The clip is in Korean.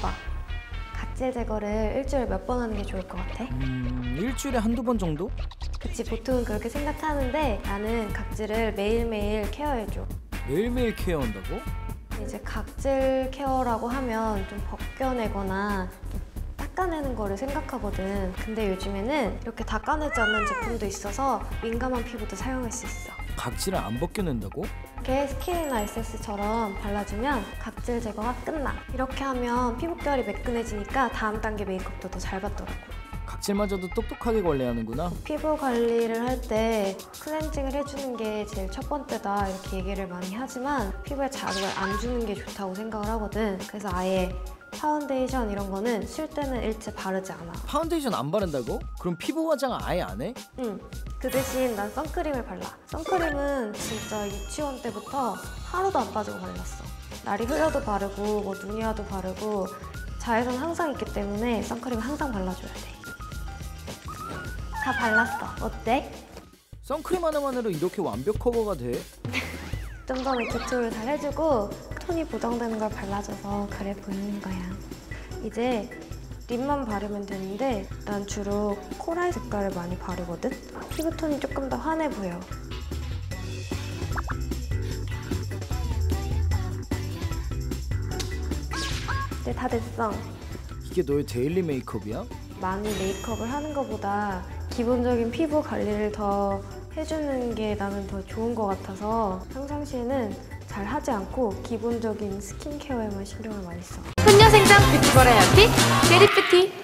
오빠, 각질 제거를 일주일에 몇 번 하는 게 좋을 것 같아? 음, 일주일에 한두 번 정도? 그치, 보통은 그렇게 생각하는데 나는 각질을 매일매일 케어해줘. 매일매일 케어한다고? 이제 각질 케어라고 하면 좀 벗겨내거나 좀 닦아내는 거를 생각하거든. 근데 요즘에는 이렇게 닦아내지 않는 제품도 있어서 민감한 피부도 사용할 수 있어. 각질을 안 벗겨낸다고? 이렇게 스킨이나 에센스처럼 발라주면 각질 제거가 끝나. 이렇게 하면 피부결이 매끈해지니까 다음 단계 메이크업도 더 잘 받더라고. 각질마저도 똑똑하게 관리하는구나. 피부 관리를 할 때 클렌징을 해주는 게 제일 첫 번째다 이렇게 얘기를 많이 하지만 피부에 자극을 안 주는 게 좋다고 생각을 하거든. 그래서 아예 파운데이션 이런 거는 쉴 때는 일체 바르지 않아. 파운데이션 안 바른다고? 그럼 피부 화장 아예 안 해? 응. 그 대신 난 선크림을 발라. 선크림은 진짜 유치원 때부터 하루도 안 빠지고 발랐어. 날이 흐려도 바르고 뭐 눈이 와도 바르고 자외선 항상 있기 때문에 선크림 항상 발라줘야 돼. 다 발랐어. 어때? 선크림 하나만으로 이렇게 완벽 커버가 돼? 좀더 메이크업을 잘 해주고 톤이 보정되는 걸 발라줘서 그래 보이는 거야. 이제 립만 바르면 되는데 난 주로 코랄 색깔을 많이 바르거든? 피부톤이 조금 더 환해 보여. 이제 다 됐어. 이게 너의 데일리 메이크업이야? 많이 메이크업을 하는 것보다 기본적인 피부 관리를 더 해주는 게 나는 더 좋은 것 같아서 평상시에는 잘 하지 않고 기본적인 스킨케어에만 신경을 많이 써. 소녀 생장 뷰티 버라이어티 제리뷰티